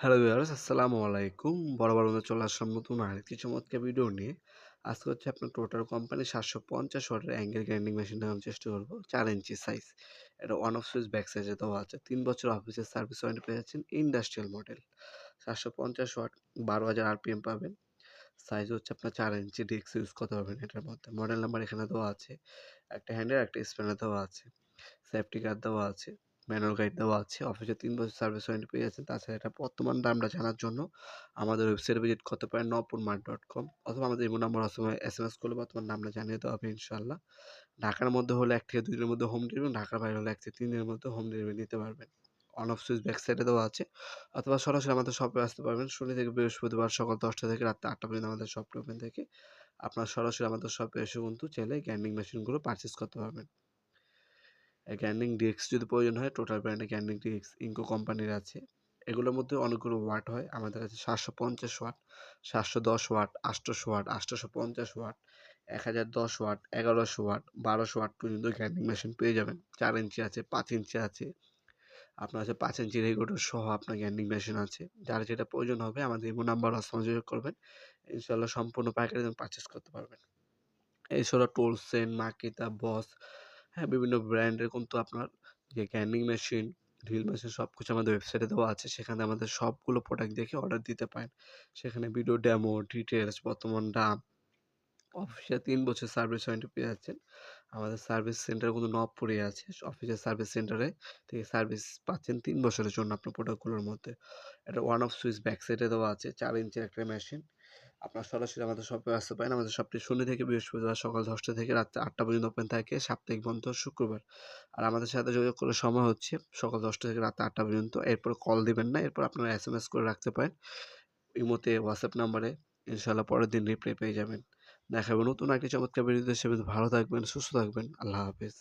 Hello viewers, আসসালামু আলাইকুম। বরাবর মতো চলে আসলাম নতুন আরেকটি চমৎকার ভিডিও নিয়ে। আজকে হচ্ছে আপনার টোটাল কোম্পানি সাতশো পঞ্চাশ ওয়াটের অ্যাঙ্গেল গ্রাইন্ডিং মেশিন দেওয়ার চেষ্টা করব, চার ইঞ্চি সাইজ এটা ওয়ান অফ সুইচ ব্যাক সাইজে দেওয়া আছে। তিন বছর অফিসের সার্ভিস ওয়ারেন্টি পেয়ে যাচ্ছেন ইন্ডাস্ট্রিয়াল মডেল সাতশো পঞ্চাশ ওয়াট বারো হাজার আরপিএম পাবেন। সাইজ হচ্ছে আপনার চার ইঞ্চি ডিস্ক ইউজ করতে পারবেন এটার মধ্যে। মডেল নাম্বার এখানে দেওয়া আছে। একটা হ্যান্ডেল একটা স্প্যানার দেওয়া আছে। সেফটি কার্ড দেওয়া আছে। ম্যানুয়াল গাইড দেওয়া আছে। অফিসে তিন বছর সার্ভিস ওয়ারেন্টি পেয়ে যাচ্ছেন। তাছাড়া এটা বর্তমান দামটা জানার জন্য আমাদের ওয়েবসাইটে ভিজিট করতে পারেন নপুর মার্ট ডট কম অথবা আমাদের ইমো নাম্বার অথবা এস এম এস করলে বর্তমান দামটা জানিয়ে দেওয়া হবে ইনশাল্লাহ ঢাকার মধ্যে হলে এক থেকে দুই দিনের মধ্যে হোম ডেলিভারি ঢাকার বাইরে হলে এক থেকে তিন দিনের মধ্যে হোম ডেলিভারি নিতে পারবেন। অন অফ সুইচ ব্যাক সাইডে দেওয়া আছে। অথবা সরাসরি আমাদের শপে আসতে পারবেন। শনি থেকে বৃহস্পতিবার সকাল দশটা থেকে রাত আটটা পর্যন্ত আমাদের শপ ওপেন থেকে। আপনার সরাসরি আমাদের শপে এসে কিন্তু চাইলে গ্যান্ডিং মেশিনগুলো পারচেস করতে পারবেন। গ্যান্ডিং ডিএক্স যদি প্রয়োজন হয় টোটাল ব্র্যান্ডে গ্যান্ডিং ডিএক্স ইনকো কোম্পানির আছে। এগুলোর মধ্যে অনেকগুলো ওয়াট হয়। আমাদের কাছে সাতশো পঞ্চাশ ওয়াট সাতশো দশ ওয়াট আটশোশো ওয়াট আটশোশো পঞ্চাশ ওয়াট এক হাজার দশ ওয়াট এগারোশো ওয়াট বারোশো ওয়াট পর্যন্ত গ্যান্ডিং মেশিন পেয়ে যাবেন। চার ইঞ্চি আছে, পাঁচ ইঞ্চি আছে। আপনার কাছে পাঁচ ইঞ্চি রেগুলেটর সহ আপনার গ্যান্ডিং মেশিন আছে। যার যেটা প্রয়োজন হবে, আমাদের ইমো নাম্বার সংযোগ করবেন। ইনশাল্লাহ সম্পূর্ণ পাইকারি পারচেস করতে পারবেন। এছাড়া টোলসেন মাকিতা বস হ্যাঁ বিভিন্ন ব্র্যান্ডের কিন্তু আপনার যে গ্যান্ডিং মেশিন ড্রিল মেশিন সব কিছু আমাদের ওয়েবসাইটে দেওয়া আছে। সেখানে আমাদের সবগুলো প্রোডাক্ট দেখে অর্ডার দিতে পারেন। সেখানে ভিডিও ডেমো ডিটেলস বর্তমান দাম অফিসে তিন বছর সার্ভিস ওয়ারেন্টি পেয়ে যাচ্ছেন। আমাদের সার্ভিস সেন্টার কিন্তু নবপুরে আছে। অফিসের সার্ভিস সেন্টারে থেকে সার্ভিস পাচ্ছেন তিন বছরের জন্য আপনার প্রোডাক্টগুলোর মধ্যে। এটা ওয়ান অফ সুইচ ব্যাক সাইডে দেওয়া আছে। চার ইঞ্চের একটা মেশিন আপনার সরাসরি আমাদের শপে আসতে পারেন আমাদের শপটি শনি থেকে বৃহস্পতিবার সকাল দশটা থেকে রাত আটটা পর্যন্ত ওপেন থাকে, সাপ্তাহিক বন্ধ শুক্রবার। আর আমাদের সাথে যোগাযোগ করার সময় হচ্ছে সকাল দশটা থেকে রাত আটটা পর্যন্ত। এরপর কল দিবেন না, এরপর আপনারা এস এম এস করে রাখতে পারেন। ইমোতে হোয়াটসঅ্যাপ নাম্বারে ইনশাল্লাহ পরের দিন রিপ্লাই পেয়ে যাবেন। দেখাবো নতুন একটি চমৎকার ভিডিওতে সে ভালো থাকবেন, সুস্থ থাকবেন, আল্লাহ হাফিজ।